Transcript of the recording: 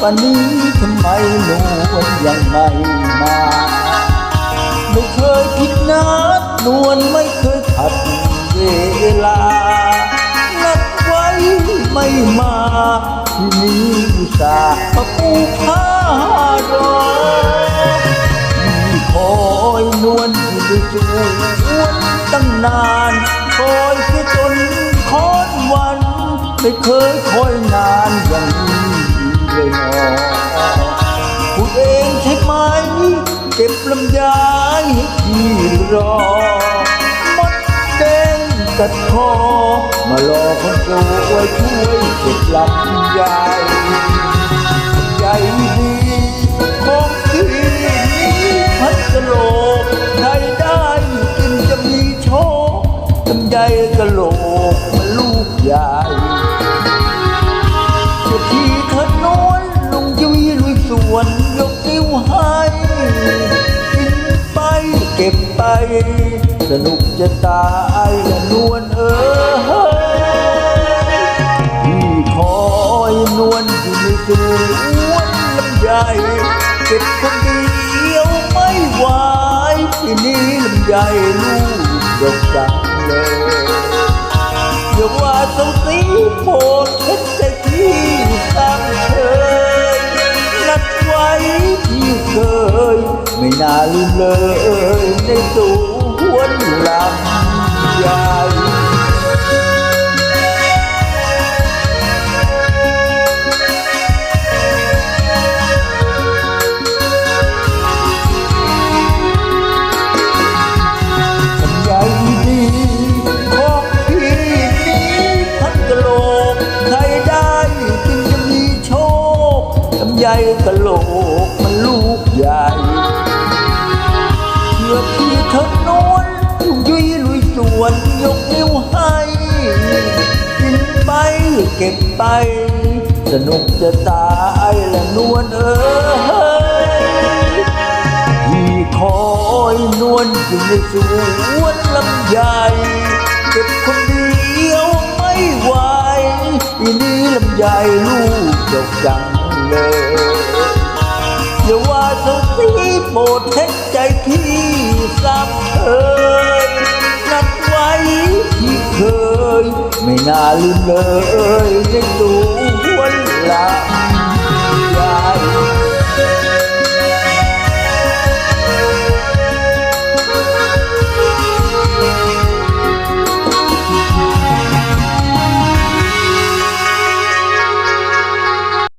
ป่านนี้ทำไมนวลยังไม่มา ไม่เคยผิดนัดนวลไม่เคยขัดเวลา นัดไว้ไม่มาที่นี้อุตส่าห์มาปูผ้ารอที่คอยนวลอยู่ในสวนตั้งนานคอยแค่จนคอนวัน ไม่เคยคอยนานอย่างนี้ เลยนอพูดเองใช่ไหม เก็บลำยให้พี่รอมดแดงกัดคอ มารอคนโสวยช่วยเก็บลำไยใหญ่ดีของพี่นี้พัดกะโหลกใครได้กินจะมีโชคลำไยกะโหลกมันลูกใหญ่ เก็บไป สนุกจะตายละนวลเออที่คอยนวลอยู่ในสวนลำใหญ่เก็บคนเดียวไม่ไหวที่นี้ลำใหญ่ลูกดกจังเลยอย่าว่าสงสีโปรด ไม่น่าลืมเลยในสวนลำใหญ่ลำไยดีของพี่นี้พันกะโหลกใครได้กินจะมีโชคลำไยกะโหลกมันลูกใหญ่ เธอนวลลุยุยลุยสวนยกนิ้วให้กินไปเก็บไป สนุกจะตายละนวลเอ้ยที่คอยนวลอยู่ในสวนลำใหญ่เก็บคนเดียวไม่ไหวปีนี้ลำใหญ่ลูกดกจังเลยอย่าว่าสงสี โปรดเท็ใจพี่สับเคยนัดไว้ที่เคย ไม่น่าลืมเลยในสวนลาใหญ่